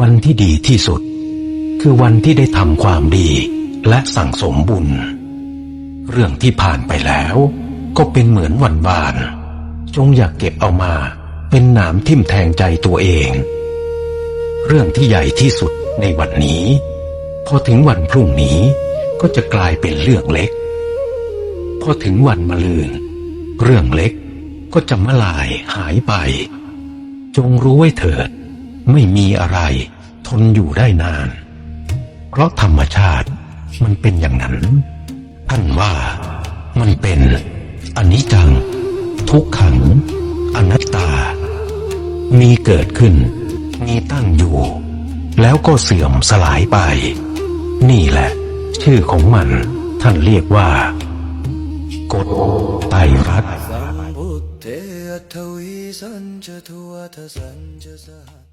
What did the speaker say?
วันที่ดีที่สุด คือวันที่ได้ทำความดีและสั่งสมบุญ เรื่องที่ผ่านไปแล้ว ก็เป็นเหมือนวันวาน จงอย่ากเก็บเอามา เป็นหนามทิ่มแทงใจตัวเอง เรื่องที่ใหญ่ที่สุดในวันนี้ พอถึงวันพรุ่งนี้ก็จะกลายเป็นเรื่องเล็ก พอถึงวันมะลืน เรื่องเล็กก็จะมาลายหายไป จงรู้ไว้เถิด ไม่มีอะไร ทนอยู่ได้นาน เพราะธรรมชาติมันเป็นอย่างนั้น ท่านว่ามันเป็นอนิจจัง ทุกขัง อนัตตา มีเกิดขึ้น มีตั้งอยู่ แล้วก็เสื่อมสลายไป นี่แหละ ชื่อของมันท่านเรียกว่า กฎไตรรัตน์ ทวีสัญจทวัฏสัญจสห